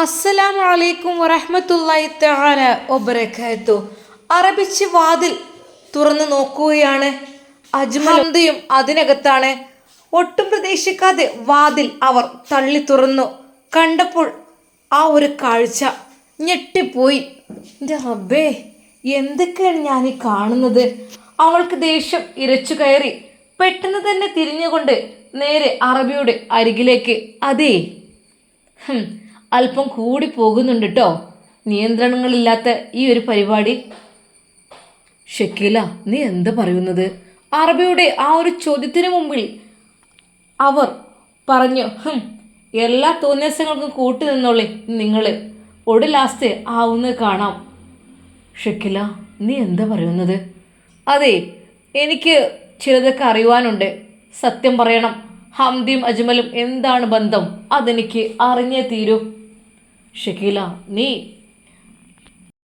അസ്സലാമു അലൈക്കും വറഹ്മത്തുള്ളാഹി തആല വബറകാത്തു. അറബിച്ച് വാതിൽ തുറന്നു നോക്കുകയാണ്. അജ്മലന്തയും അതിനകത്താണ്. ഒട്ടും പ്രതീക്ഷിക്കാതെ വാതിൽ അവർ തള്ളി തുറന്നു. കണ്ടപ്പോൾ ആ ഒരു കാഴ്ച ഞെട്ടിപ്പോയി. അബേ എന്തൊക്കെയാണ് ഞാൻ ഈ കാണുന്നത്? അവൾക്ക് ദേഷ്യം ഇരച്ചു കയറി. പെട്ടെന്ന് തന്നെ തിരിഞ്ഞുകൊണ്ട് നേരെ അറബിയുടെ അരികിലേക്ക്. അതേ അല്പം കൂടി പോകുന്നുണ്ട് കേട്ടോ നിയന്ത്രണങ്ങളില്ലാത്ത ഈ ഒരു പരിപാടി. ഷക്കീല നീ എന്താ പറയുന്നത്? അറബിയുടെ ആ ഒരു ചോദ്യത്തിന് മുമ്പിൽ അവർ പറഞ്ഞു എല്ലാ തോന്നിയസങ്ങൾക്കും കൂട്ടി നിന്നോളേ നിങ്ങൾ ഒടു ലാസ്റ്റ് ആവുന്നത് കാണാം. ഷക്കില നീ എന്താ പറയുന്നത്? അതെ എനിക്ക് ചിലതൊക്കെ അറിയുവാനുണ്ട്. സത്യം പറയണം ഹംദിയും അജ്മലും എന്താണ് ബന്ധം? അതെനിക്ക് അറിഞ്ഞേ തീരൂ. ഷക്കീല നീ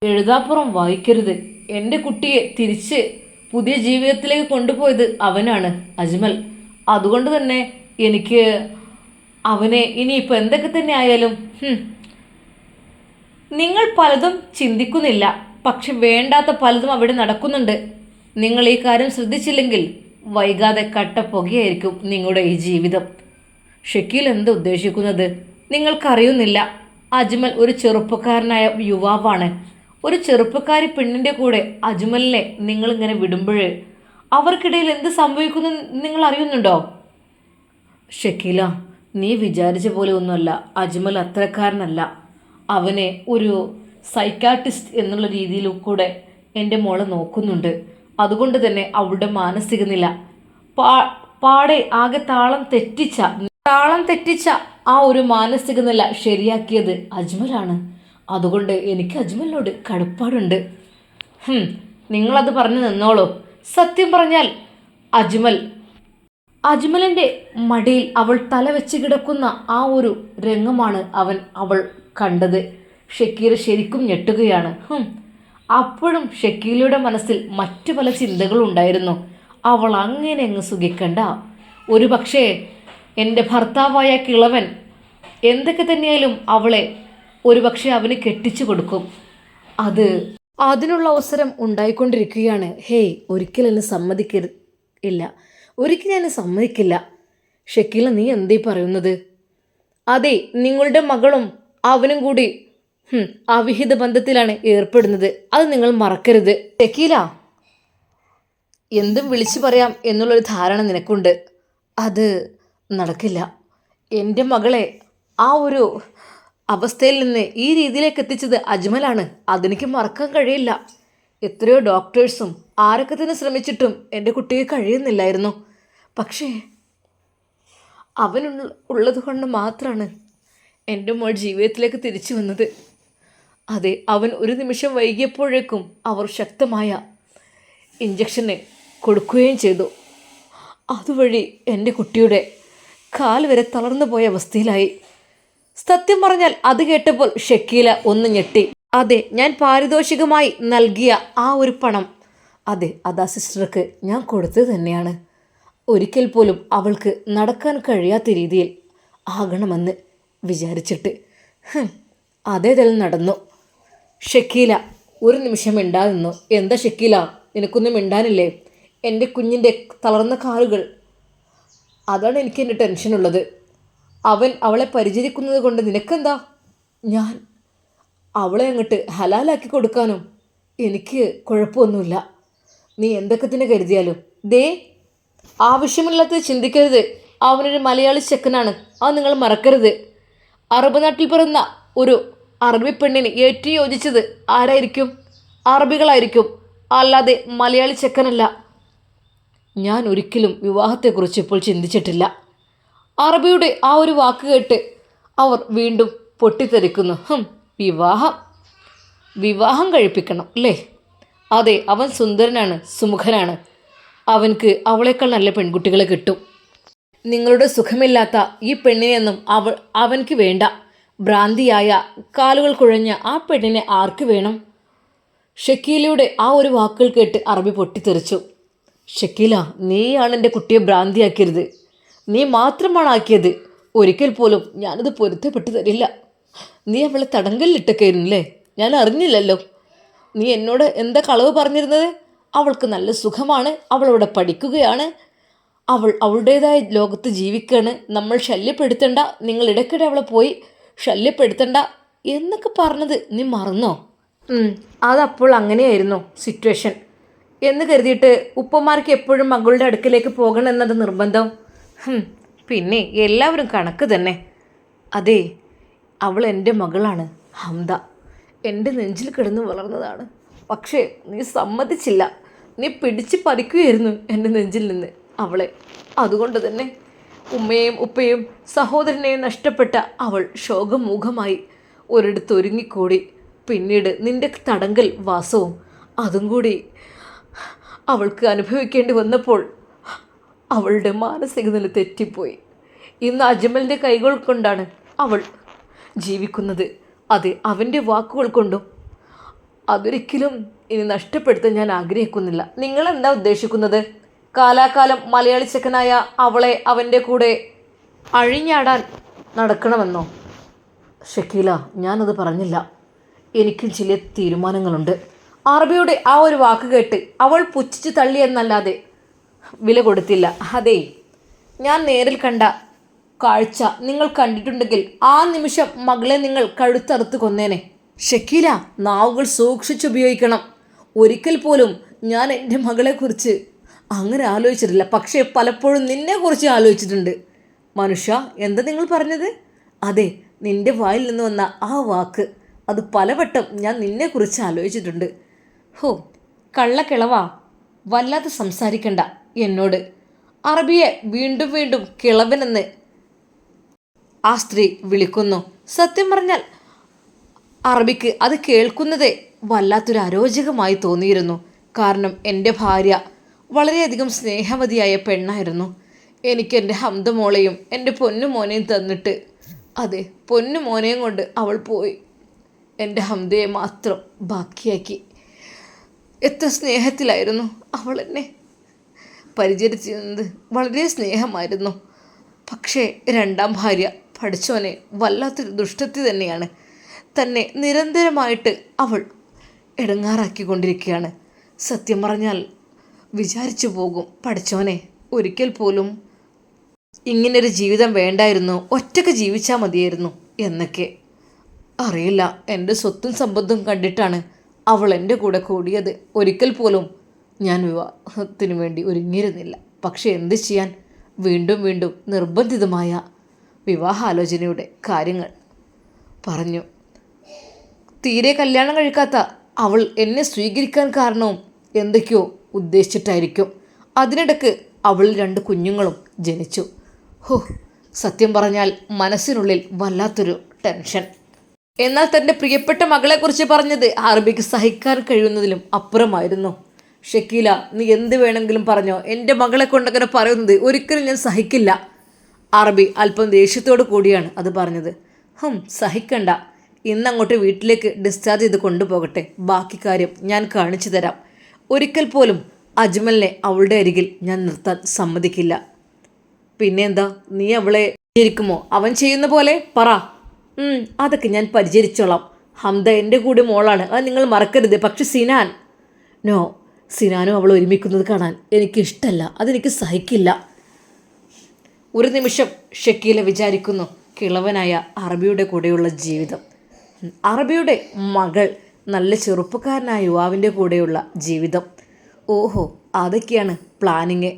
എഴുതാപ്പുറം വായിക്കരുത്. എന്റെ കുട്ടിയെ തിരിച്ച് പുതിയ ജീവിതത്തിലേക്ക് കൊണ്ടുപോയത് അവനാണ് അജ്മൽ. അതുകൊണ്ട് തന്നെ എനിക്ക് അവനെ ഇനിയിപ്പോൾ എന്തൊക്കെ തന്നെ ആയാലും നിങ്ങൾ പലതും ചിന്തിക്കുന്നില്ല. പക്ഷെ വേണ്ടാത്ത പലതും അവിടെ നടക്കുന്നുണ്ട്. നിങ്ങൾ ഈ കാര്യം ശ്രദ്ധിച്ചില്ലെങ്കിൽ വൈകാതെ കട്ടപ്പുകയായിരിക്കും നിങ്ങളുടെ ഈ ജീവിതം. ഷക്കീൽ എന്ത് ഉദ്ദേശിക്കുന്നത്? നിങ്ങൾക്കറിയുന്നില്ല. അജ്മൽ ഒരു ചെറുപ്പക്കാരനായ യുവാവാണ്. ഒരു ചെറുപ്പക്കാരി പെണ്ണിന്റെ കൂടെ അജ്മലിനെ നിങ്ങളിങ്ങനെ വിടുമ്പോൾ അവർക്കിടയിൽ എന്ത് സംഭവിക്കുന്നു നിങ്ങൾ അറിയുന്നുണ്ടോ? ഷക്കീല നീ വിചാരിച്ച പോലെ ഒന്നുമല്ല. അജ്മൽ അത്രക്കാരനല്ല അവനെ ഒരു സൈക്കാട്ടിസ്റ്റ് എന്നുള്ള രീതിയിൽ കൂടെ എന്റെ മോളെ നോക്കുന്നുണ്ട്. അതുകൊണ്ട് തന്നെ അവളുടെ മാനസിക നില പാ പാടെ ആകെ താളം തെറ്റിച്ച താളം തെറ്റിച്ച ആ ഒരു മാനസിക നില ശരിയാക്കിയത് അജ്മലാണ്. അതുകൊണ്ട് എനിക്ക് അജ്മലിനോട് കടുപ്പാടുണ്ട്. നിങ്ങളത് പറഞ്ഞു നിന്നോളൂ. സത്യം പറഞ്ഞാൽ അജ്മൽ അജ്മലിന്റെ മടിയിൽ അവൾ തലവെച്ച് കിടക്കുന്ന ആ ഒരു രംഗമാണ് അവൻ അവൾ കണ്ടത്. ഷക്കീർ ശരിക്കും ഞെട്ടുകയാണ്. അപ്പോഴും ഷക്കീലയുടെ മനസ്സിൽ മറ്റു പല ചിന്തകളും ഉണ്ടായിരുന്നു. അവൾ അങ്ങനെ അങ്ങ് സുഖിക്കണ്ട. ഒരു പക്ഷേ എന്റെ ഭർത്താവായ കിളവൻ എന്തൊക്കെ തന്നെയായാലും അവളെ ഒരുപക്ഷെ അവന് കെട്ടിച്ചു കൊടുക്കും. അത് അതിനുള്ള അവസരം ഉണ്ടായിക്കൊണ്ടിരിക്കുകയാണ്. ഹേയ് ഒരിക്കലും എന്നെ സമ്മതിക്കരുത് ഇല്ല. ഒരിക്കലും ഞാൻ സമ്മതിക്കില്ല. ഷക്കീല നീ എന്തേ പറയുന്നത്? അതെ നിങ്ങളുടെ മകളും അവനും കൂടി അവിഹിത ബന്ധത്തിലാണ് ഏർപ്പെടുന്നത്. അത് നിങ്ങൾ മറക്കരുത്. ഷക്കീല എന്തും വിളിച്ചു പറയാം എന്നുള്ളൊരു ധാരണ നിനക്കുണ്ട്. അത് നടക്കില്ല. എന്റെ മകളെ ആ ഒരു അവസ്ഥയിൽ നിന്ന് ഈ രീതിയിലേക്ക് എത്തിച്ചത് അജ്മലാണ്. അതെനിക്ക് മറക്കാൻ കഴിയില്ല. എത്രയോ ഡോക്ടേഴ്സും ആരൊക്കെ തന്നെ ശ്രമിച്ചിട്ടും എന്റെ കുട്ടിയെ കഴിയുന്നില്ലായിരുന്നു. പക്ഷേ അവൻ ഉള്ളത് കൊണ്ട് മാത്രമാണ് എന്റെ മോൾ ജീവിതത്തിലേക്ക് തിരിച്ചു വന്നത്. അതെ അവൻ ഒരു നിമിഷം വൈകിയപ്പോഴേക്കും അവർ ശക്തമായ ഇഞ്ചക്ഷന് കൊടുക്കുകയും ചെയ്തു. അതുവഴി എന്റെ കുട്ടിയുടെ കാൽ വരെ തളർന്നു പോയ അവസ്ഥയിലായി. സത്യം പറഞ്ഞാൽ അത് കേട്ടപ്പോൾ ഷക്കീല ഒന്ന് ഞെട്ടി. അതെ ഞാൻ പാരിതോഷികമായി നൽകിയ ആ ഒരു പണം. അതെ അത് സിസ്റ്റർക്ക്. ഞാൻ കൊടുത്തത് തന്നെയാണ്. ഒരിക്കൽ പോലും അവൾക്ക് നടക്കാൻ കഴിയാത്ത രീതിയിൽ ആകണമെന്ന് വിചാരിച്ചിട്ട്. അതേതെല്ലാം നടന്നു. ഷക്കീല ഒരു നിമിഷം മിണ്ടാതിന്നു എന്താ ഷക്കീല? നിനക്കൊന്നും മിണ്ടാനില്ലേ? എന്റെ കുഞ്ഞിന്റെ തളർന്ന കാലുകൾ. അതാണ് എനിക്ക് എന്റെ ടെൻഷനുള്ളത്. അവൻ അവളെ പരിചരിക്കുന്നത് കൊണ്ട് നിനക്കെന്താ? ഞാൻ അവളെ അങ്ങോട്ട് ഹലാലാക്കി കൊടുക്കാനും എനിക്ക് കുഴപ്പമൊന്നുമില്ല. നീ എന്തൊക്കെ തന്നെ കരുതിയാലും. ദേ ആവശ്യമില്ലാത്തത് ചിന്തിക്കരുത്. അവനൊരു മലയാളി ചെക്കനാണ്. അത് നിങ്ങൾ മറക്കരുത്. അറബ് നാട്ടിൽ പിറന്ന ഒരു അറബി പെണ്ണിന് ഏറ്റവും യോജിച്ചത് ആരായിരിക്കും? അറബികളായിരിക്കും. അല്ലാതെ മലയാളി ചെക്കനല്ല. ഞാൻ ഒരിക്കലും വിവാഹത്തെക്കുറിച്ച് ഇപ്പോൾ ചിന്തിച്ചിട്ടില്ല. അറബിയുടെ ആ ഒരു വാക്ക് കേട്ട് അവർ വീണ്ടും പൊട്ടിത്തെറിക്കുന്നു. വിവാഹം. വിവാഹം കഴിപ്പിക്കണം അല്ലേ? അതെ അവൻ സുന്ദരനാണ് സുമുഖനാണ്. അവൻക്ക് അവളേക്കാൾ നല്ല പെൺകുട്ടികളെ കിട്ടും. നിങ്ങളുടെ സുഖമില്ലാത്ത ഈ പെണ്ണിനെയൊന്നും അവൾ അവൻക്ക് വേണ്ട. ഭ്രാന്തിയായ കാലുകൾ കുഴഞ്ഞ ആ പെണ്ണിനെ ആർക്ക് വേണം? ഷക്കീലയുടെ ആ ഒരു വാക്കുകൾ കേട്ട് അറബി പൊട്ടിത്തെറിച്ചു. ഷക്കീല നീയാണ് എന്റെ കുട്ടിയെ ഭ്രാന്തിയാക്കരുത് നീ മാത്രമാണ് ആക്കിയത് ഒരിക്കൽ പോലും ഞാനത് പൊരുത്തപ്പെട്ടു തരില്ല. നീ അവളെ തടങ്കലിട്ടൊക്കെയായിരുന്നില്ലേ ഞാൻ അറിഞ്ഞില്ലല്ലോ. നീ എന്നോട് എന്താ കളവ് പറഞ്ഞിരുന്നത്? അവൾക്ക് നല്ല സുഖമാണ്. അവളവിടെ പഠിക്കുകയാണ്. അവൾ അവളുടേതായ ലോകത്ത് ജീവിക്കുകയാണ്. നമ്മൾ ശല്യപ്പെടുത്തണ്ട. നിങ്ങൾ ഇടയ്ക്കിടെ അവളെ പോയി ശല്യപ്പെടുത്തണ്ട എന്നൊക്കെ പറഞ്ഞത് നീ മറന്നോ? അതപ്പോൾ അങ്ങനെയായിരുന്നു സിറ്റുവേഷൻ. എന്ന് കരുതിയിട്ട് ഉപ്പമാർക്ക് എപ്പോഴും മകളുടെ അടുക്കലേക്ക് പോകണമെന്നത് നിർബന്ധം. പിന്നെ എല്ലാവരും കണക്ക് തന്നെ. അതെ അവൾ എന്റെ മകളാണ് ഹംദ. എന്റെ നെഞ്ചിൽ കിടന്ന് വളർന്നതാണ്. പക്ഷേ നീ സമ്മതിച്ചില്ല. നീ പിടിച്ച് പറിക്കുകയായിരുന്നു എന്റെ നെഞ്ചിൽ നിന്ന് അവളെ. അതുകൊണ്ട് തന്നെ ഉമ്മയും ഉപ്പയും സഹോദരനെയും നഷ്ടപ്പെട്ട അവൾ ശോകമൂഖമായി ഒരിടത്ത് ഒരുങ്ങിക്കൂടി. പിന്നീട് നിന്റെ തടങ്കൽ വാസവും അതും കൂടി അവൾക്ക് അനുഭവിക്കേണ്ടി വന്നപ്പോൾ അവളുടെ മാനസിക നില തെറ്റിപ്പോയി. ഇന്ന് അജ്മലിന്റെ കൈകൾ കൊണ്ടാണ് അവൾ ജീവിക്കുന്നത്. അത് അവന്റെ വാക്കുകൾ കൊണ്ടും അതൊരിക്കലും ഇനി നഷ്ടപ്പെടുത്താൻ ഞാൻ ആഗ്രഹിക്കുന്നില്ല. നിങ്ങൾ എന്താ ഉദ്ദേശിക്കുന്നത്? കാലാകാലം മലയാളി ചെക്കനായ അവളെ അവന്റെ കൂടെ അഴിഞ്ഞാടാൻ നടക്കണമെന്നോ? ഷക്കീല ഞാനത് പറഞ്ഞില്ല. എനിക്കും ചില തീരുമാനങ്ങളുണ്ട്. അറബിയുടെ ആ ഒരു വാക്ക് കേട്ട് അവൾ പുച്ഛിച്ച് തള്ളിയെന്നല്ലാതെ വില കൊടുത്തില്ല. അതെ ഞാൻ നേരിൽ കണ്ട കാഴ്ച നിങ്ങൾ കണ്ടിട്ടുണ്ടെങ്കിൽ ആ നിമിഷം മകളെ നിങ്ങൾ കഴുത്തറുത്ത് കൊന്നേനെ. ഷക്കീല നാവുകൾ സൂക്ഷിച്ചുപയോഗിക്കണം. ഒരിക്കൽ പോലും ഞാൻ എന്റെ മകളെക്കുറിച്ച് അങ്ങനെ ആലോചിച്ചിട്ടില്ല. പക്ഷേ പലപ്പോഴും നിന്നെക്കുറിച്ച് ആലോചിച്ചിട്ടുണ്ട്. മനുഷ്യ എന്താ നിങ്ങൾ പറഞ്ഞത്? അതെ നിന്റെ വായിൽ നിന്ന് വന്ന ആ വാക്ക്. അത് പലവട്ടം ഞാൻ നിന്നെക്കുറിച്ച് ആലോചിച്ചിട്ടുണ്ട്. ഹോ കള്ളക്കിളവാ. വല്ലാതെ സംസാരിക്കണ്ട. എന്നോട്. അറബിയെ വീണ്ടും വീണ്ടും കിളവനെന്ന് ആ സ്ത്രീ വിളിക്കുന്നു. സത്യം പറഞ്ഞാൽ അറബിക്ക് അത് കേൾക്കുന്നതേ വല്ലാത്തൊരു അരോചകമായി തോന്നിയിരുന്നു. കാരണം എന്റെ ഭാര്യ വളരെയധികം സ്നേഹവതിയായ പെണ്ണായിരുന്നു. എനിക്ക് എന്റെ ഹംദമോളെയും എന്റെ പൊന്നുമോനെയും തന്നിട്ട് അതെ പൊന്നുമോനെയും കൊണ്ട് അവൾ പോയി. എന്റെ ഹംദയെ മാത്രം ബാക്കിയാക്കി. എത്ര സ്നേഹത്തിലായിരുന്നു അവൾ എന്നെ. പരിചരിച്ചിരുന്നത് വളരെ സ്നേഹമായിരുന്നു. പക്ഷേ രണ്ടാം ഭാര്യ പഠിച്ചവനെ വല്ലാത്തൊരു ദുഷ്ടത്തി തന്നെയാണ്. തന്നെ നിരന്തരമായിട്ട് അവൾ ഇടങ്ങാറാക്കിക്കൊണ്ടിരിക്കുകയാണ്. സത്യം പറഞ്ഞാൽ വിചാരിച്ചു പോകും പഠിച്ചവനെ ഒരിക്കൽ പോലും ഇങ്ങനൊരു ജീവിതം വേണ്ടായിരുന്നു ഒറ്റയ്ക്ക് ജീവിച്ചാൽ മതിയായിരുന്നു എന്നൊക്കെ. അറിയില്ല എന്റെ സ്വത്തും സമ്പത്തും കണ്ടിട്ടാണ് അവൾ എന്റെ കൂടെ കൂടിയത്. ഒരിക്കൽ പോലും ഞാൻ വിവാഹത്തിന് വേണ്ടി ഒരുങ്ങിയിരുന്നില്ല. പക്ഷേ എന്ത് ചെയ്യാൻ? വീണ്ടും വീണ്ടും നിർബന്ധിതമായ വിവാഹാലോചനയുടെ കാര്യങ്ങൾ പറഞ്ഞു. തീരെ കല്യാണം കഴിക്കാത്ത അവൾ എന്നെ സ്വീകരിക്കാൻ കാരണവും എന്തൊക്കെയോ ഉദ്ദേശിച്ചിട്ടായിരിക്കും. അതിനിടക്ക് അവൾ രണ്ട് കുഞ്ഞുങ്ങളും ജനിച്ചു. ഹോ സത്യം പറഞ്ഞാൽ മനസ്സിനുള്ളിൽ വല്ലാത്തൊരു ടെൻഷൻ. എന്നാൽ തന്റെ പ്രിയപ്പെട്ട മകളെക്കുറിച്ച് പറഞ്ഞത് അറബിക്ക് സഹിക്കാൻ കഴിയുന്നതിലും അപ്പുറമായിരുന്നു. ഷക്കീല നീ എന്ത് വേണമെങ്കിലും പറഞ്ഞോ. എന്റെ മകളെ കൊണ്ടങ്ങനെ പറയുന്നത് ഒരിക്കലും ഞാൻ സഹിക്കില്ല. അറബി അല്പം ദേഷ്യത്തോടു കൂടിയാണ് അത് പറഞ്ഞത്. ഹും സഹിക്കണ്ട. ഇന്നങ്ങോട്ട് വീട്ടിലേക്ക് ഡിസ്ചാർജ് ചെയ്ത് കൊണ്ടുപോകട്ടെ. ബാക്കി കാര്യം ഞാൻ കാണിച്ചു തരാം. ഒരിക്കൽ പോലും അജ്മലിനെ അവളുടെ അരികിൽ ഞാൻ നിർത്താൻ സമ്മതിക്കില്ല. പിന്നെന്താ? നീ അവളെ പരിചരിക്കുമോ? അവൻ ചെയ്യുന്ന പോലെ? പറ. അതൊക്കെ ഞാൻ പരിചരിച്ചോളാം. ഹംദ എന്റെ കൂടെ മോളാണ്. അത് നിങ്ങൾ മറക്കരുത്. പക്ഷെ സിനാൻ. നോ സിനാനും അവൾ ഒരുമിക്കുന്നത് കാണാൻ എനിക്കിഷ്ടല്ല. അതെനിക്ക് സഹിക്കില്ല. ഒരു നിമിഷം ഷക്കീല വിചാരിക്കുന്നു കിളവനായ അറബിയുടെ കൂടെയുള്ള ജീവിതം. അറബിയുടെ മകൾ നല്ല ചെറുപ്പക്കാരനായ യുവാവിന്റെ കൂടെയുള്ള ജീവിതം. ഓഹോ അതൊക്കെയാണ് പ്ലാനിങ്.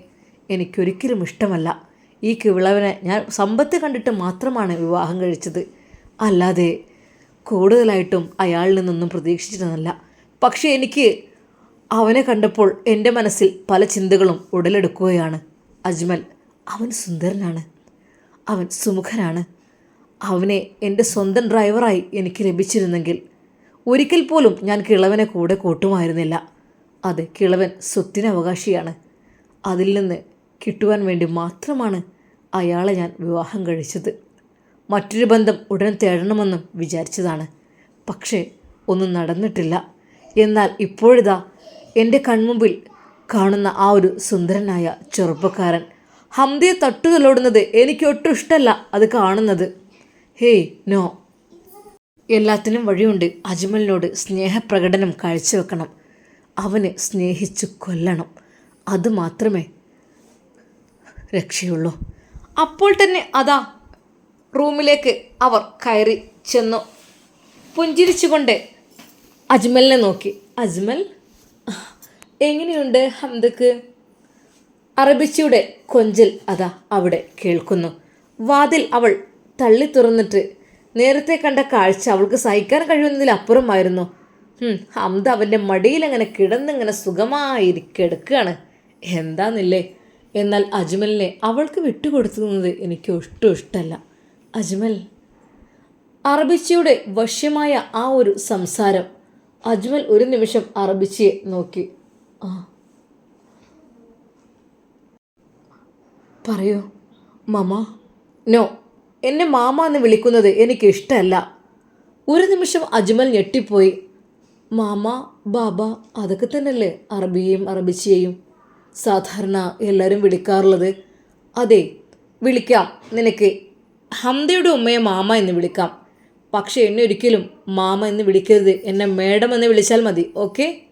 എനിക്കൊരിക്കലും ഇഷ്ടമല്ല. ഈ കിളവനെ ഞാൻ സമ്പത്ത് കണ്ടിട്ട് മാത്രമാണ് വിവാഹം കഴിച്ചത്. അല്ലാതെ കൂടുതലായിട്ടും അയാളിൽ നിന്നൊന്നും പ്രതീക്ഷിച്ചിരുന്നല്ല പക്ഷേ എനിക്ക് അവനെ കണ്ടപ്പോൾ എന്റെ മനസ്സിൽ പല ചിന്തകളും ഉടലെടുക്കുകയാണ്. അജ്മൽ അവൻ സുന്ദരനാണ്. അവൻ സുമുഖനാണ്. അവനെ എന്റെ സ്വന്തം ഡ്രൈവറായി എനിക്ക് ലഭിച്ചിരുന്നെങ്കിൽ ഒരിക്കൽ പോലും ഞാൻ കിളവനെ കൂടെ കൂട്ടുമായിരുന്നില്ല. അത് കിളവൻ സ്വത്തിന് അവകാശിയാണ്. അതിൽ നിന്ന് കിട്ടുവാൻ വേണ്ടി മാത്രമാണ് അയാളെ ഞാൻ വിവാഹം കഴിച്ചത്. മറ്റൊരു ബന്ധം ഉടൻ തേടണമെന്നും വിചാരിച്ചതാണ്. പക്ഷേ ഒന്നും നടന്നിട്ടില്ല. എന്നാൽ ഇപ്പോഴിതാ എന്റെ കൺമുമ്പിൽ കാണുന്ന ആ ഒരു സുന്ദരനായ ചെറുപ്പക്കാരൻ. ഹംദിയെ തട്ടുതലോടുന്നത് എനിക്ക് ഒട്ടും ഇഷ്ടമല്ല അത് കാണുന്നത്. Hey no. എല്ലാത്തിനും വഴിയുണ്ട് അജ്മലിനോട് സ്നേഹപ്രകടനം കാഴ്ചവെക്കണം. അവന് സ്നേഹിച്ച് കൊല്ലണം. അത് മാത്രമേ രക്ഷയുള്ളൂ. അപ്പോൾ തന്നെ അതാ റൂമിലേക്ക് അവർ കയറി ചെന്നു. പുഞ്ചിരിച്ചുകൊണ്ട് അജ്മലിനെ നോക്കി. അജ്മൽ? എങ്ങനെയുണ്ട് ഹംദക്ക്? അറബിച്ചിയുടെ കൊഞ്ചൽ അതാ അവിടെ കേൾക്കുന്നു. വാതിൽ അവൾ തള്ളി തുറന്നിട്ട് നേരത്തെ കണ്ട കാഴ്ച അവൾക്ക് സഹിക്കാൻ കഴിയുന്നതിലപ്പുറമായിരുന്നു. ഹംദ അവന്റെ മടിയിൽ അങ്ങനെ കിടന്നിങ്ങനെ സുഖമായി എന്താന്നില്ലേ? എന്നാൽ അജ്മലിനെ അവൾക്ക് വിട്ടുകൊടുത്തുന്നത് എനിക്ക് ഒട്ടും ഇഷ്ടമല്ല. അജ്മൽ. അറബിച്ചിയുടെ വശ്യമായ ആ ഒരു സംസാരം. അജ്മൽ ഒരു നിമിഷം അറബിച്ചിയെ നോക്കി. പറയൂ. മാമ. നോ. എന്നെ മാമ എന്ന് വിളിക്കുന്നത് എനിക്ക് ഇഷ്ടമല്ല ഒരു നിമിഷം അജ്മൽ ഞെട്ടിപ്പോയി. മാമ ബാബ അതൊക്കെ തന്നെയല്ലേ അറബിയെയും അറബിച്ചിയെയും? സാധാരണ എല്ലാവരും വിളിക്കാറുള്ളത്. അതെ വിളിക്കാം. നിനക്ക് ഹംദയുടെ ഉമ്മയെ മാമ എന്ന് വിളിക്കാം. പക്ഷേ എന്നെ ഒരിക്കലും മാമ എന്ന് വിളിക്കരുത്. എന്നെ മേഡം എന്ന് വിളിച്ചാൽ മതി. ഓക്കെ?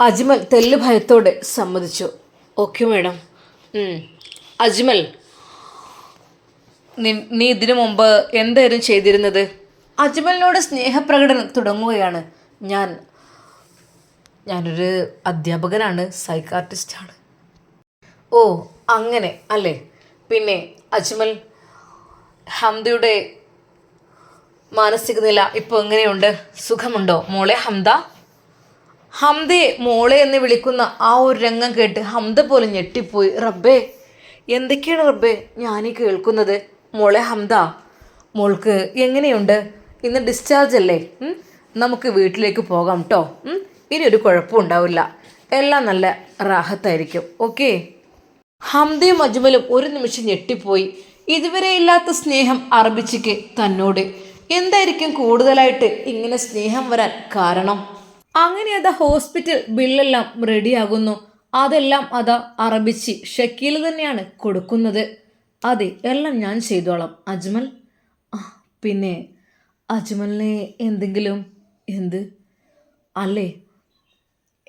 അജ്മൽ തെല്ല് ഭയത്തോടെ സമ്മതിച്ചു. Okay madam. അജ്മൽ. നീ ഇതിനു മുമ്പ് എന്തായിരുന്നു ചെയ്തിരുന്നത്? അജ്മലിനോട് സ്നേഹപ്രകടനം തുടങ്ങുകയാണ്. ഞാൻ ഞാനൊരു അധ്യാപകനാണ് സൈക്കാർട്ടിസ്റ്റാണ്. ഓ അങ്ങനെ അല്ലേ? പിന്നെ അജ്മൽ ഹംദയുടെ മാനസിക നില ഇപ്പോൾ എങ്ങനെയുണ്ട്? സുഖമുണ്ടോ? മോളെ ഹംദ? ഹംദയെ മോളെ എന്ന് വിളിക്കുന്ന ആ ഒരു രംഗം കേട്ട് ഹംദ പോലും ഞെട്ടിപ്പോയി. റബ്ബേ എന്തൊക്കെയാണ് റബ്ബേ ഞാനീ കേൾക്കുന്നത്? മോളെ ഹംദ മോൾക്ക് എങ്ങനെയുണ്ട്? ഇന്ന് ഡിസ്ചാർജ് അല്ലേ? നമുക്ക് വീട്ടിലേക്ക് പോകാം കേട്ടോ ഇനി ഒരു കുഴപ്പവും ഉണ്ടാവില്ല. എല്ലാം നല്ല റാഹത്തായിരിക്കും. ഓക്കെ? ഹംദയും അജ്മലും ഒരു നിമിഷം ഞെട്ടിപ്പോയി. ഇതുവരെ ഇല്ലാത്ത സ്നേഹം അർപ്പിച്ചിക്ക് തന്നോട്. എന്തായിരിക്കും കൂടുതലായിട്ട് ഇങ്ങനെ സ്നേഹം വരാൻ കാരണം? അങ്ങനെ അതാ ഹോസ്പിറ്റൽ ബില്ലെല്ലാം റെഡിയാകുന്നു. അതെല്ലാം അതാ അറബിച്ചി ഷക്കീൽ തന്നെയാണ് കൊടുക്കുന്നത്. അതെ എല്ലാം ഞാൻ ചെയ്തോളാം അജ്മൽ. പിന്നെ അജ്മലിനെ എന്തെങ്കിലും? എന്ത്? അല്ലേ?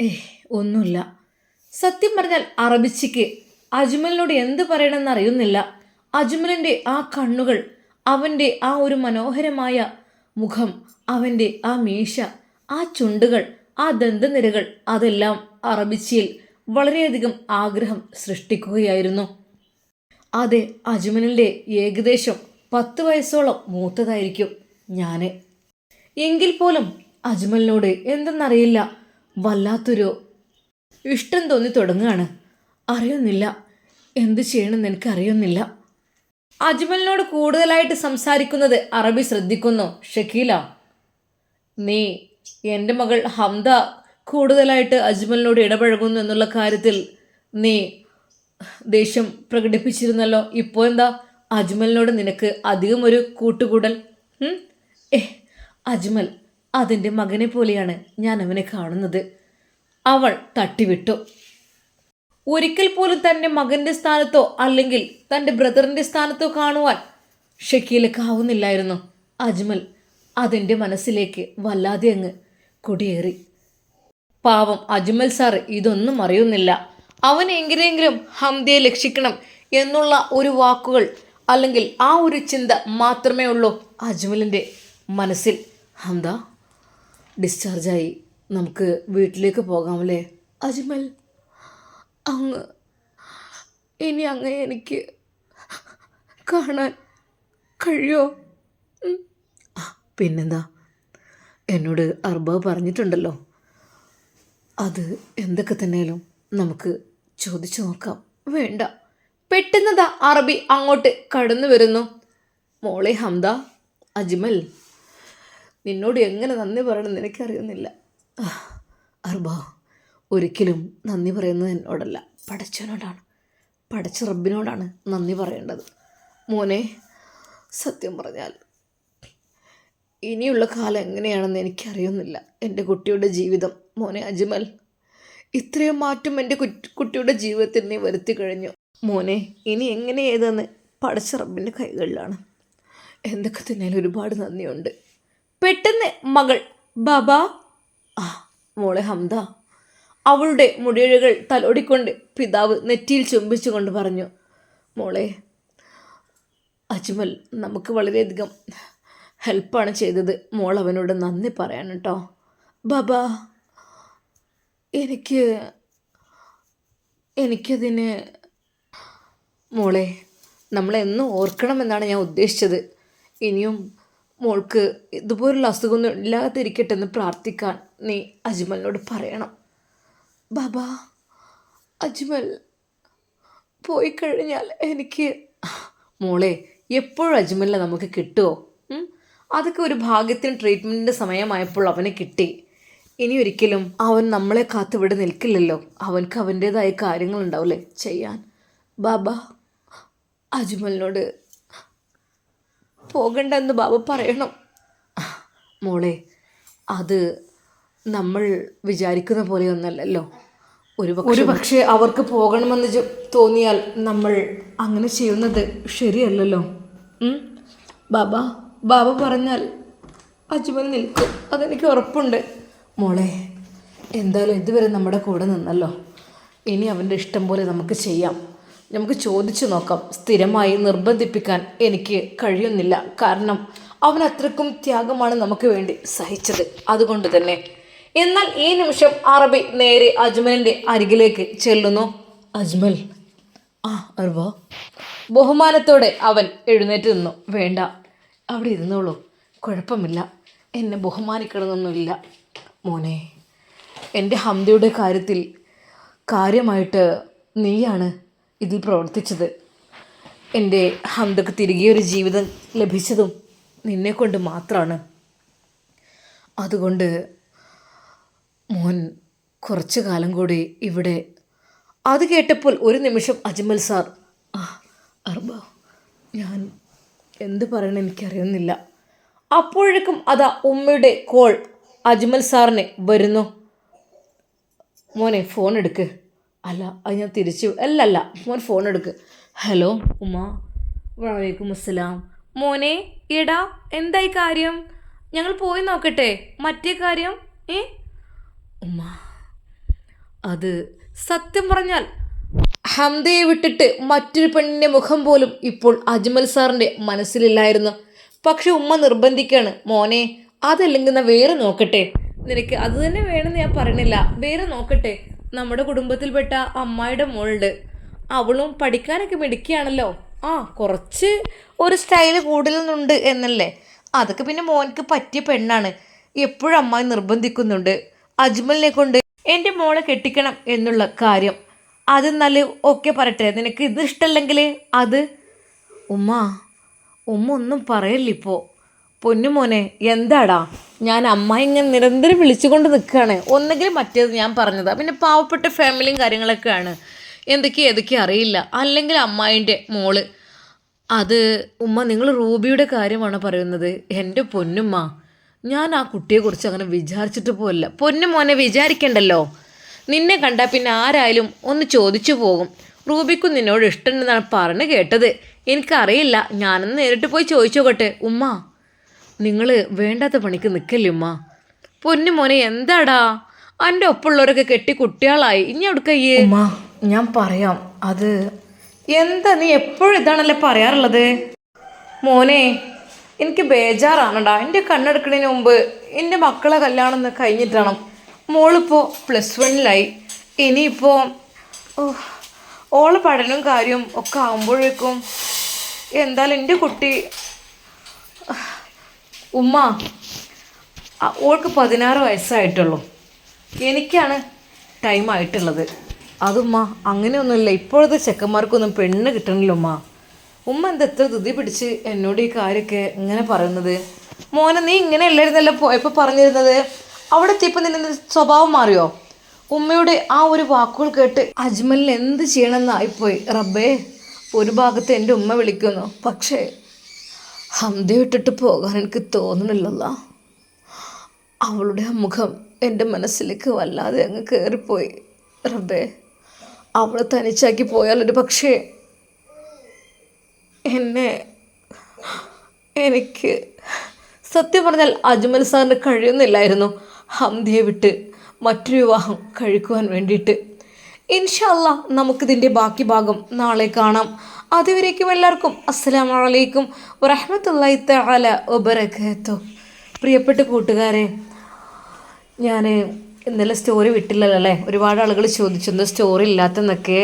ഏ ഒന്നുമില്ല. സത്യം പറഞ്ഞാൽ അറബിച്ചിക്ക് അജ്മലിനോട് എന്ത് പറയണമെന്ന് അറിയുന്നില്ല. അജ്മലിന്റെ ആ കണ്ണുകൾ അവന്റെ ആ ഒരു മനോഹരമായ മുഖം അവന്റെ ആ മീശ ആ ചുണ്ടുകൾ ആ ദന്തനിരകൾ അതെല്ലാം അറബിച്ചിയിൽ വളരെയധികം ആഗ്രഹം സൃഷ്ടിക്കുകയായിരുന്നു. അതെ അജ്മലിന്റെ ഏകദേശം പത്ത് വയസ്സോളം മൂത്തതായിരിക്കും ഞാൻ എങ്കിൽ പോലും അജ്മലിനോട് എന്തെന്നറിയില്ല. വല്ലാത്തൊരു ഇഷ്ടം തോന്നി തുടങ്ങുകയാണ്. അറിയുന്നില്ല. എന്ത് ചെയ്യണമെന്ന് എനിക്കറിയുന്നില്ല. അജ്മലിനോട് കൂടുതലായിട്ട് സംസാരിക്കുന്നത് അറബി ശ്രദ്ധിക്കുന്നു ഷക്കീല. നീ എന്റെ മകൾ ഹംദ കൂടുതലായിട്ട് അജ്മലിനോട് ഇടപഴകുന്നു എന്നുള്ള കാര്യത്തിൽ നീ ദേഷ്യം പ്രകടിപ്പിച്ചിരുന്നല്ലോ. ഇപ്പോൾ എന്താ? അജ്മലിനോട് നിനക്ക് അധികം ഒരു കൂട്ടുകൂടൽ? ഏ അജ്മൽ അതിന്റെ മകനെ പോലെയാണ് ഞാൻ അവനെ കാണുന്നത്. അവൾ തട്ടിവിട്ടു. ഒരിക്കൽ പോലും തന്റെ മകന്റെ സ്ഥാനത്തോ അല്ലെങ്കിൽ തന്റെ ബ്രദറിന്റെ സ്ഥാനത്തോ കാണുവാൻ ഷക്കീലക്കാവുന്നില്ലായിരുന്നു അജ്മൽ അതിന്റെ മനസ്സിലേക്ക് വല്ലാതെ അങ്ങ് കുടിയേറി. പാവം അജ്മൽ സാർ ഇതൊന്നും അറിയുന്നില്ല. അവൻ എങ്ങനെയെങ്കിലും ഹംദയെ രക്ഷിക്കണം എന്നുള്ള ഒരു വാക്കുകൾ അല്ലെങ്കിൽ ആ ഒരു ചിന്ത മാത്രമേ ഉള്ളൂ അജ്മലിന്റെ മനസ്സിൽ. ഹംദ ഡിസ്ചാർജായി നമുക്ക് വീട്ടിലേക്ക് പോകാമല്ലേ? അജ്മൽ അങ്ങ് ഇനി അങ്ങ് എനിക്ക് കാണാൻ കഴിയോ? പിന്നെന്താ? എന്നോട് അർബാവ് പറഞ്ഞിട്ടുണ്ടല്ലോ. അത് എന്തൊക്കെ തന്നെയാലും നമുക്ക് ചോദിച്ചു നോക്കാം. വേണ്ട. പെട്ടെന്നതാ അറബി അങ്ങോട്ട് കടന്നു വരുന്നു. മോളെ ഹംദ അജ്മൽ നിന്നോട് എങ്ങനെ നന്ദി പറയണമെന്ന് നിനക്കറിയുന്നില്ല. അർബ ഒരിക്കലും നന്ദി പറയുന്നത് എന്നോടല്ല. പടച്ചവനോടാണ്. പടച്ച റബ്ബിനോടാണ് നന്ദി പറയേണ്ടത്. മോനെ സത്യം പറഞ്ഞാൽ ഇനിയുള്ള കാലം എങ്ങനെയാണെന്ന് എനിക്കറിയുന്നില്ല. എന്റെ കുട്ടിയുടെ ജീവിതം മോനെ അജ്മൽ. ഇത്രയും മാറ്റം എന്റെ കുട്ടിയുടെ ജീവിതത്തിൽ നീ വരുത്തി കഴിഞ്ഞു. മോനെ ഇനി എങ്ങനെ ഏതെന്ന് പടച്ച റബ്ബിന്റെ കൈകളിലാണ്. എന്തൊക്കെ തന്നെയാലും ഒരുപാട് നന്ദിയുണ്ട്. പെട്ടെന്ന് മകൾ ബാബ. ആ മോളെ ഹംദ. അവളുടെ മുടിയഴകൾ തലോടിക്കൊണ്ട് പിതാവ് നെറ്റിയിൽ ചുംബിച്ചുകൊണ്ട് പറഞ്ഞു മോളെ അജ്മൽ നമുക്ക് വളരെയധികം ഹെൽപ്പാണ് ചെയ്തത്. മോൾ അവനോട് നന്ദി പറയണം കേട്ടോ ബാബ എനിക്ക് എനിക്കതിന് മോളെ നമ്മളെന്നും ഓർക്കണമെന്നാണ് ഞാൻ ഉദ്ദേശിച്ചത്. ഇനിയും മോൾക്ക് ഇതുപോലുള്ള അസുഖമൊന്നും ഇല്ലാതിരിക്കട്ടെ എന്ന് പ്രാർത്ഥിക്കാൻ നീ അജ്മലിനോട് പറയണം. ബാബ അജ്മൽ പോയി കഴിഞ്ഞാൽ എനിക്ക് മോളെ എപ്പോഴും അജ്മലിനെ നമുക്ക് കിട്ടുമോ? അതൊക്കെ ഒരു ഭാഗ്യത്തിന് ട്രീറ്റ്മെന്റിന്റെ സമയമായപ്പോൾ അവനെ കിട്ടി. ഇനി ഒരിക്കലും അവൻ നമ്മളെ കാത്തിവിടെ നിൽക്കില്ലല്ലോ. അവൻക്ക് അവന്റേതായ കാര്യങ്ങളുണ്ടാവില്ലേ ചെയ്യാൻ. ബാബ അജ്മലിനോട് പോകണ്ടെന്ന് ബാബ പറയണം. മോളെ അത് നമ്മൾ വിചാരിക്കുന്ന പോലെയൊന്നല്ലല്ലോ. ഒരു ഒരു പക്ഷേ അവർക്ക് പോകണമെന്ന് തോന്നിയാൽ നമ്മൾ അങ്ങനെ ചെയ്യുന്നത് ശരിയല്ലല്ലോ? ബാബ ബാബ പറഞ്ഞാൽ അജ്മൽ നിൽക്കും. അതെനിക്ക് ഉറപ്പുണ്ട്. മോളെ എന്തായാലും ഇതുവരെ നമ്മുടെ കൂടെ നിന്നല്ലോ. ഇനി അവന്റെ ഇഷ്ടം പോലെ നമുക്ക് ചെയ്യാം. നമുക്ക് ചോദിച്ചു നോക്കാം. സ്ഥിരമായി നിർബന്ധിപ്പിക്കാൻ എനിക്ക് കഴിയുന്നില്ല. കാരണം അവൻ അത്രക്കും ത്യാഗമാണ് നമുക്ക് വേണ്ടി സഹിച്ചത്. അതുകൊണ്ട് തന്നെ. എന്നാൽ ഈ നിമിഷം അറബി നേരെ അജ്മലിന്റെ അരികിലേക്ക് ചെല്ലുന്നു. അജ്മൽ. ആ അർവ. ബഹുമാനത്തോടെ അവൻ എഴുന്നേറ്റ് നിന്നു. വേണ്ട. അവിടെ ഇരുന്നോളൂ. കുഴപ്പമില്ല. എന്നെ ബഹുമാനിക്കണമെന്നൊന്നുമില്ല. മോനെ എന്റെ ഹംദയുടെ കാര്യത്തിൽ കാര്യമായിട്ട് നീയാണ് ഇതിൽ പ്രവർത്തിച്ചത്. എന്റെ ഹംദക്ക് തിരികെ ഒരു ജീവിതം ലഭിച്ചതും നിന്നെ കൊണ്ട് മാത്രമാണ് അതുകൊണ്ട് മോൻ കുറച്ചു കാലം കൂടി ഇവിടെ. അത് കേട്ടപ്പോൾ ഒരു നിമിഷം അജ്മൽ സാർ ആ അർബ ഞാൻ എന്ത് പറയണം എനിക്കറിയുന്നില്ല. അപ്പോഴേക്കും അതാ ഉമ്മയുടെ കോൾ അജ്മൽ സാറിന് വരുന്നു. മോനെ ഫോൺ എടുക്ക്. അല്ല അത് ഞാൻ തിരിച്ചു അല്ല അല്ല മോൻ ഫോൺ എടുക്ക്. ഹലോ ഉമ്മ. വലൈക്കും അസ്സലാം. മോനെ എടാ എന്തായി കാര്യം? ഞങ്ങൾ പോയി നോക്കട്ടെ. മറ്റേ കാര്യം ഏ? ഉമ്മ അത് സത്യം പറഞ്ഞാൽ ഹംദയെ വിട്ടിട്ട് മറ്റൊരു പെണ്ണിന്റെ മുഖം പോലും ഇപ്പോൾ അജ്മൽ സാറിന്റെ മനസ്സിലില്ലായിരുന്നു. പക്ഷെ ഉമ്മ നിർബന്ധിക്കാണ്. മോനെ അതല്ലെങ്കിൽ ഞാൻ വേറെ നോക്കട്ടെ. നിനക്ക് അത് തന്നെ വേണമെന്ന് ഞാൻ പറയണില്ല വേറെ നോക്കട്ടെ. നമ്മുടെ കുടുംബത്തിൽപ്പെട്ട അമ്മായിയുടെ മോളുണ്ട്. അവളും പഠിക്കാനൊക്കെ മിടുക്കിയാണല്ലോ. ആ കുറച്ച് ഒരു സ്റ്റൈൽ കൂടുതലുണ്ട് എന്നല്ലേ? അതൊക്കെ പിന്നെ മോനക്ക് പറ്റിയ പെണ്ണാണ്. എപ്പോഴും അമ്മായി നിർബന്ധിക്കുന്നുണ്ട്. അജ്മലിനെ കൊണ്ട് എന്റെ മോളെ കെട്ടിക്കണം എന്നുള്ള കാര്യം. അത് നല്ല ഓക്കെ പറയട്ടെ. നിനക്ക് ഇത് ഇഷ്ടമല്ലെങ്കിൽ അത്? ഉമ്മ ഉമ്മ ഒന്നും പറയല്ല പൊന്നു മോനെ എന്താടാ? ഞാൻ അമ്മ ഇങ്ങനെ നിരന്തരം വിളിച്ചുകൊണ്ട് നിൽക്കുകയാണ് ഒന്നെങ്കിൽ മറ്റേത് ഞാൻ പറഞ്ഞത്. പിന്നെ പാവപ്പെട്ട ഫാമിലിയും കാര്യങ്ങളൊക്കെയാണ്. എന്തൊക്കെ ഏതൊക്കെ അറിയില്ല. അല്ലെങ്കിൽ അമ്മായിന്റെ മോൾ. അത് ഉമ്മ നിങ്ങൾ റൂബിയുടെ കാര്യമാണ് പറയുന്നത്? എന്റെ പൊന്നുമ്മ ഞാൻ ആ കുട്ടിയെക്കുറിച്ച് അങ്ങനെ വിചാരിച്ചിട്ട് പോലല്ല പൊന്നു മോനെ വിചാരിക്കണ്ടല്ലോ. നിന്നെ കണ്ടാൽ പിന്നെ ആരായാലും ഒന്ന് ചോദിച്ചു പോകും. റൂബിക്കും നിന്നോട് ഇഷ്ടമുണ്ടെന്നാണ് പറഞ്ഞു കേട്ടത്. എനിക്കറിയില്ല ഞാനൊന്ന് നേരിട്ട് പോയി ചോദിച്ചോക്കട്ടെ. ഉമ്മ നിങ്ങൾ വേണ്ടാത്ത പണിക്ക് നിൽക്കല്ലേ ഉമ്മ? പൊന്നു മോനെ എന്താടാ? എന്റെ ഒപ്പമുള്ളവരൊക്കെ കെട്ടി കുട്ടികളായി. ഇനി അവിടുക്കയ്യേ ഉമ്മ ഞാൻ പറയാം. അത് എന്താ നീ എപ്പോഴും ഇതാണല്ലേ പറയാറുള്ളത്? മോനെ എനിക്ക് ബേജാറാണടാ. എന്റെ കണ്ണെടുക്കുന്നതിന് മുമ്പ് എന്റെ മക്കളെ കല്യാണം ഒന്ന് കഴിഞ്ഞിട്ടാണ്. മോളിപ്പോൾ പ്ലസ് വണ്ണിലായി ഇനിയിപ്പോൾ ഓൾ പഠനവും കാര്യവും ഒക്കെ ആകുമ്പോഴേക്കും എന്തായാലും എന്റെ കുട്ടി ഉമ്മ ഓൾക്ക് പതിനാറ് വയസ്സായിട്ടുള്ളൂ. എനിക്കാണ് ടൈം ആയിട്ടുള്ളത്. അതുമ്മ അങ്ങനെയൊന്നുമില്ല. ഇപ്പോഴത്തെ ചെക്കന്മാർക്കൊന്നും പെണ്ണ് കിട്ടണില്ല ഉമ്മ. ഉമ്മ എന്താ എത്ര ധൃതി പിടിച്ച് എന്നോട് ഈ കാര്യമൊക്കെ ഇങ്ങനെ പറയുന്നത്? മോനെ നീ ഇങ്ങനെ അല്ലായിരുന്നല്ലോ പോയപ്പോൾ പറഞ്ഞിരുന്നത്? അവിടെ എത്തിയപ്പോൾ നിന്റെ സ്വഭാവം മാറിയോ? ഉമ്മയുടെ ആ ഒരു വാക്കുകൾ കേട്ട് അജ്മലിന് എന്ത് ചെയ്യണമെന്നായിപ്പോയി റബ്ബേ ഒരു ഭാഗത്ത് എന്റെ ഉമ്മ വിളിക്കുന്നു. പക്ഷേ ഹംദ വിട്ടിട്ട് പോകാൻ എനിക്ക് തോന്നണില്ലല്ല. അവളുടെ മുഖം എന്റെ മനസ്സിലേക്ക് വല്ലാതെ അങ്ങ് കയറിപ്പോയി റബ്ബേ അവളെ തനിച്ചാക്കി പോയാൽ ഒരു പക്ഷേ എന്നെ എനിക്ക് സത്യം പറഞ്ഞാൽ അജ്മൽ സാറിന് കഴിയുന്നില്ലായിരുന്നു. ഹംദിയെ വിട്ട് മറ്റൊരു വിവാഹം കഴിക്കുവാൻ വേണ്ടിയിട്ട്. ഇൻഷല്ല നമുക്കിതിന്റെ ബാക്കി ഭാഗം നാളെ കാണാം. അതുവരേക്കും എല്ലാവർക്കും അസ്സലാമു വലൈക്കും വറഹ്മത്തുള്ളാഹി തആല ഒബരഖത്തു പ്രിയപ്പെട്ട കൂട്ടുകാരെ ഞാൻ ഇന്നലെ സ്റ്റോറി വിട്ടില്ലല്ലോ അല്ലേ? ഒരുപാട് ആളുകൾ ചോദിച്ചു എന്താ സ്റ്റോറി ഇല്ലാത്തെന്നൊക്കെ?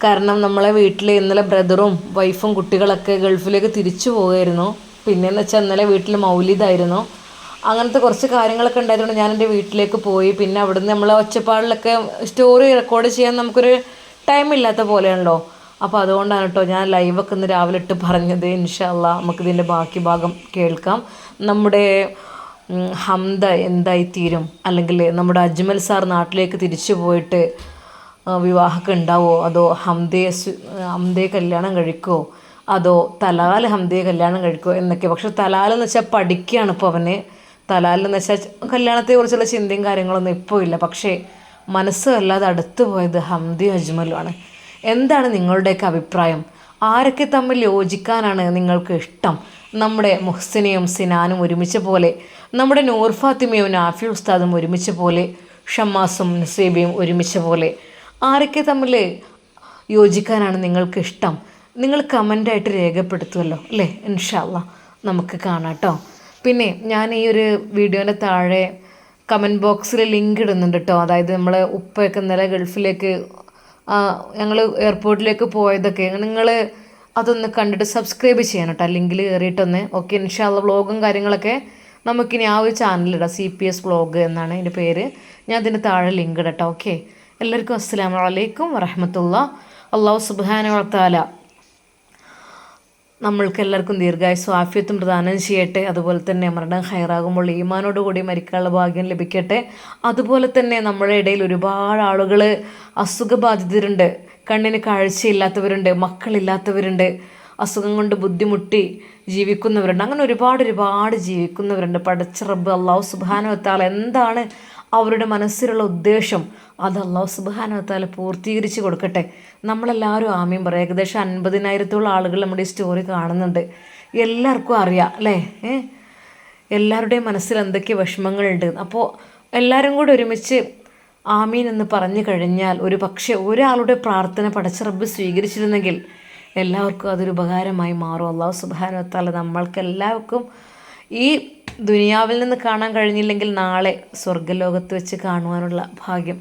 കാരണം നമ്മളെ വീട്ടിൽ ഇന്നലെ ബ്രദറും വൈഫും കുട്ടികളൊക്കെ ഗൾഫിലേക്ക് തിരിച്ചു പോകുമായിരുന്നു പിന്നെയെന്ന് വെച്ചാൽ ഇന്നലെ വീട്ടിൽ മൗലിദായിരുന്നു. അങ്ങനത്തെ കുറച്ച് കാര്യങ്ങളൊക്കെ ഉണ്ടായതുകൊണ്ട് ഞാൻ എന്റെ വീട്ടിലേക്ക് പോയി. പിന്നെ അവിടുന്ന് നമ്മൾ ഒച്ചപ്പാടിലൊക്കെ സ്റ്റോറി റെക്കോർഡ് ചെയ്യാൻ നമുക്കൊരു ടൈം ഇല്ലാത്ത പോലെയാണല്ലോ. അപ്പോൾ അതുകൊണ്ടാണ് കേട്ടോ ഞാൻ ലൈവൊക്കെ ഇന്ന് രാവിലെ ഇട്ട് പറഞ്ഞത്. ഇൻഷാല്ല നമുക്കിതിന്റെ ബാക്കി ഭാഗം കേൾക്കാം. നമ്മുടെ ഹംദ എന്തായി തീരും അല്ലെങ്കിൽ നമ്മുടെ അജ്മൽ സാർ നാട്ടിലേക്ക് തിരിച്ചു പോയിട്ട് വിവാഹമൊക്കെ ഉണ്ടാവോ? അതോ ഹംദയെ ഹംദേ ഹംദയെ കല്യാണം കഴിക്കുമോ അതോ തലാൽ ഹംദയെ കല്യാണം കഴിക്കുമോ എന്നൊക്കെ. പക്ഷെ തലാൽ എന്ന് വെച്ചാൽ പഠിക്കുകയാണ് ഇപ്പോൾ അവന്. തലാൽ എന്ന് വെച്ചാൽ കല്യാണത്തെക്കുറിച്ചുള്ള ചിന്തയും കാര്യങ്ങളൊന്നും ഇപ്പോൾ ഇല്ല. പക്ഷേ മനസ്സ് വല്ലാതെ അടുത്ത് പോയത് ഹംദി അജ്മലുമാണ് എന്താണ് നിങ്ങളുടെയൊക്കെ അഭിപ്രായം? ആരൊക്കെ തമ്മിൽ യോജിക്കാനാണ് നിങ്ങൾക്ക് ഇഷ്ടം? നമ്മുടെ മുഹ്സിനെയും സിനാനും ഒരുമിച്ച പോലെ നമ്മുടെ നൂർ ഫാത്തിമയും നാഫി ഉസ്താദും ഒരുമിച്ച പോലെ ഷമ്മാസും നസീബയും ഒരുമിച്ച പോലെ ആരൊക്കെ തമ്മിൽ യോജിക്കാനാണ് നിങ്ങൾക്ക് ഇഷ്ടം? നിങ്ങൾ കമന്റായിട്ട് രേഖപ്പെടുത്തുമല്ലോ അല്ലേ? ഇൻഷാല്ല നമുക്ക് കാണാം കേട്ടോ. പിന്നെ ഞാൻ ഈ ഒരു വീഡിയോന്റെ താഴെ കമന്റ് ബോക്സിൽ ലിങ്ക് ഇടുന്നുണ്ട് കേട്ടോ അതായത് നമ്മൾ ഉപ്പയൊക്കെ ഇന്നലെ ഗൾഫിലേക്ക് ഞങ്ങൾ എയർപോർട്ടിലേക്ക് പോയതൊക്കെ നിങ്ങൾ അതൊന്ന് കണ്ടിട്ട് സബ്സ്ക്രൈബ് ചെയ്യണം കേട്ടോ ലിങ്കിൽ കയറിയിട്ടൊന്ന് ഓക്കെ ഇൻഷാല്ല വ്ളോഗും കാര്യങ്ങളൊക്കെ നമുക്കിനി ആ ഒരു ചാനലിടാം സി പി എസ് വ്ളോഗ് എന്നാണ് എന്റെ പേര്. ഞാൻ അതിന്റെ താഴെ ലിങ്ക് ഇടട്ടോ. ഓക്കെ എല്ലാവർക്കും അസ്സാം വലൈക്കും വറഹമത്തുള്ള. അള്ളാഹു സുബാന വളർത്താല നമ്മൾക്ക് എല്ലാവർക്കും ദീർഘായുസ്സും ആഫ്യത്തും പ്രദാനം ചെയ്യട്ടെ. അതുപോലെ തന്നെ മരണം ഹൈറാകുമ്പോൾ ഈമാനോട് കൂടി മരിക്കാനുള്ള ഭാഗ്യം ലഭിക്കട്ടെ. അതുപോലെ തന്നെ നമ്മുടെ ഇടയിൽ ഒരുപാട് ആളുകൾ അസുഖബാധിതരുണ്ട്. കണ്ണിന് കാഴ്ചയില്ലാത്തവരുണ്ട് മക്കളില്ലാത്തവരുണ്ട് അസുഖം കൊണ്ട് ബുദ്ധിമുട്ടി ജീവിക്കുന്നവരുണ്ട്. അങ്ങനെ ഒരുപാട് ഒരുപാട് ജീവിക്കുന്നവരുണ്ട്. പടച്ച റബ്ബ് അള്ളാഹു സുബാനുവത്താൽ എന്താണ് അവരുടെ മനസ്സിലുള്ള ഉദ്ദേശം അത് അള്ളാഹു സുബാനത്താൽ പൂർത്തീകരിച്ച് കൊടുക്കട്ടെ. നമ്മളെല്ലാവരും ആമയും പറയാം. ഏകദേശം അൻപതിനായിരത്തോളം ആളുകൾ നമ്മുടെ ഈ സ്റ്റോറി കാണുന്നുണ്ട്. എല്ലാവർക്കും അറിയാം അല്ലേ? എല്ലാവരുടെയും മനസ്സിൽ എന്തൊക്കെ വിഷമങ്ങളുണ്ട്. അപ്പോൾ എല്ലാവരും കൂടി ഒരുമിച്ച് ആമീൻ എന്ന് പറഞ്ഞു കഴിഞ്ഞാൽ ഒരു പക്ഷേ ഒരാളുടെ പ്രാർത്ഥന പടച്ച റബ്ബ് സ്വീകരിച്ചിരുന്നെങ്കിൽ എല്ലാവർക്കും അതൊരു ഉപകാരമായി മാറും. അള്ളാഹു സുബാനത്താൽ നമ്മൾക്ക് എല്ലാവർക്കും ഈ ദുനിയാവിൽ നിന്ന് കാണാൻ കഴിഞ്ഞില്ലെങ്കിൽ നാളെ സ്വർഗലോകത്ത് വെച്ച് കാണുവാനുള്ള ഭാഗ്യം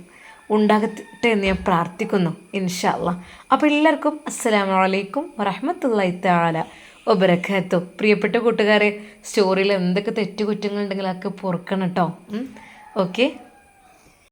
ഉണ്ടാകട്ടെ എന്ന് ഞാൻ പ്രാർത്ഥിക്കുന്നു ഇൻഷാ അല്ലാ അപ്പോൾ എല്ലാവർക്കും അസ്സാം വലൈക്കും വറഹ്മത്തുള്ളാഹി തആല ഒബരക്കാത്തു പ്രിയപ്പെട്ട കൂട്ടുകാരെ സ്റ്റോറിയിൽ എന്തൊക്കെ തെറ്റുകുറ്റങ്ങളുണ്ടെങ്കിൽ അതൊക്കെ പൊറുക്കണം കേട്ടോ. ഓക്കെ?